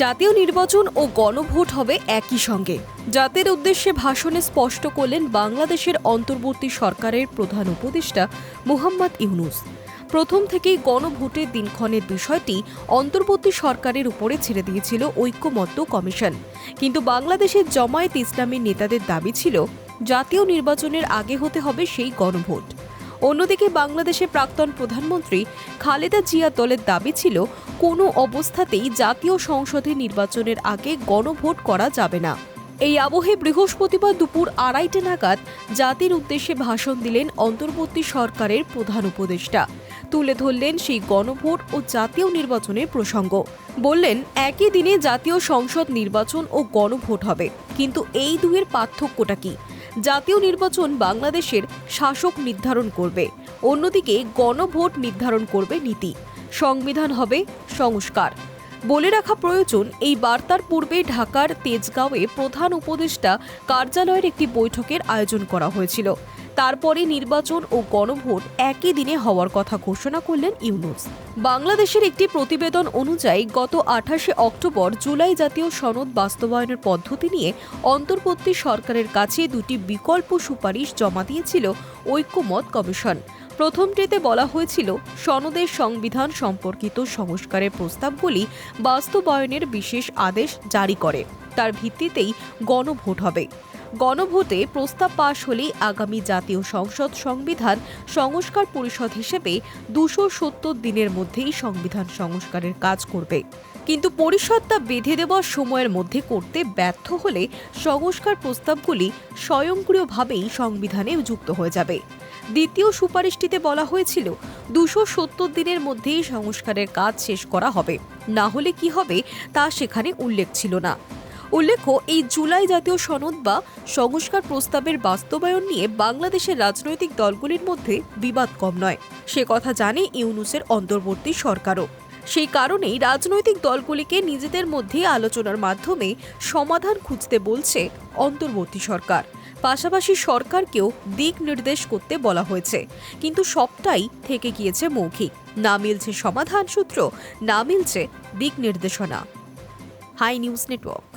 জাতীয় নির্বাচন ও গণভোট হবে একই সঙ্গে। জাতির উদ্দেশ্যে ভাষণে স্পষ্ট করলেন বাংলাদেশের অন্তর্বর্তী সরকারের প্রধান উপদেষ্টা মুহাম্মদ ইউনুস। প্রথম থেকেই গণভোটের দিনক্ষণের বিষয়টি অন্তর্বর্তী সরকারের উপরে ছেড়ে দিয়েছিল ঐক্যমত্য কমিশন। কিন্তু বাংলাদেশের জামায়াত ইসলামীর নেতাদের দাবি ছিল, জাতীয় নির্বাচনের আগে হতে হবে সেই গণভোট। অন্যদিকে বাংলাদেশের প্রাক্তন প্রধানমন্ত্রী খালেদা জিয়া দলের দাবি ছিল, কোনো অবস্থাতেই জাতীয় সংসদে নির্বাচনের আগে গণভোট করা যাবে না। এই আবহে বৃহস্পতিবার দুপুর আড়াইটে নাগাদ জাতির উদ্দেশ্যে ভাষণ দিলেন অন্তর্বর্তী সরকারের প্রধান উপদেষ্টা। তুলে ধরলেন সেই গণভোট ও জাতীয় নির্বাচনের প্রসঙ্গ। বললেন, একই দিনে জাতীয় সংসদ নির্বাচন ও গণভোট হবে। কিন্তু এই দুয়ের পার্থক্যটা কি? জাতীয় নির্বাচন বাংলাদেশের শাসক নির্ধারণ করবে। অন্যদিকে গণভোট নির্ধারণ করবে নীতি। সংবিধান হবে সংস্কার। বলে রাখা প্রয়োজন, এই বার্তার পূর্বে ঢাকার তেজগাঁওয়ে প্রধান উপদেষ্টা কার্যালয়ের একটি বৈঠকের আয়োজন করা হয়েছিল। তারপরে নির্বাচন ও গণভোট একই দিনে হওয়ার কথা ঘোষণা করলেন ইউনুস। বাংলাদেশের একটি প্রতিবেদন অনুযায়ী গত আঠাশে অক্টোবর জুলাই জাতীয় সনদ বাস্তবায়নের পদ্ধতি নিয়ে অন্তর্বর্তী সরকারের কাছে দুটি বিকল্প সুপারিশ জমা দিয়েছিল ঐক্যমত কমিশন। প্রথমটিতে বলা হয়েছিল, সনদের সংবিধান সম্পর্কিত সংস্কারের প্রস্তাবগুলি বাস্তবায়নের বিশেষ আদেশ জারি করে। তার ভিত্তিতেই গণভোট হবে। গণভোটে প্রস্তাব পাশ হলেই আগামী জাতীয় সংসদ সংবিধান সংস্কার পরিষদ হিসেবে দুশো সত্তর দিনের মধ্যেই সংবিধান সংস্কারের কাজ করবে। কিন্তু পরিষদ তা বেঁধে দেওয়ার সময়ের মধ্যে করতে ব্যর্থ হলে সংস্কার প্রস্তাবগুলি স্বয়ংক্রিয়ভাবেই সংবিধানে যুক্ত হয়ে যাবে। দ্বিতীয় সুপারিশটিতে বলা হয়েছিল, দুশো সত্তর দিনের মধ্যেই সংস্কারের কাজ শেষ করা হবে। না হলে কি হবে তা সেখানে উল্লেখ ছিল না। উল্লেখ্য, এই জুলাই জাতীয় সনদ বা সংস্কার প্রস্তাবের বাস্তবায়ন নিয়ে বাংলাদেশের রাজনৈতিক দলগুলির মধ্যে বিবাদ কম নয়। সে কথা জানে ইউনুসের অন্তর্বর্তী সরকারও। সেই কারণেই রাজনৈতিক দলগুলিকে নিজেদের মধ্যে আলোচনার মাধ্যমে সমাধান খুঁজতে বলছে অন্তর্বর্তী সরকার। পাশাপাশি সরকারকেও দিক নির্দেশ করতে বলা হয়েছে। কিন্তু সবটাই থেকে গিয়েছে মৌখিক। না মিলছে সমাধান সূত্র, না মিলছে দিক নির্দেশনা। Hi news network.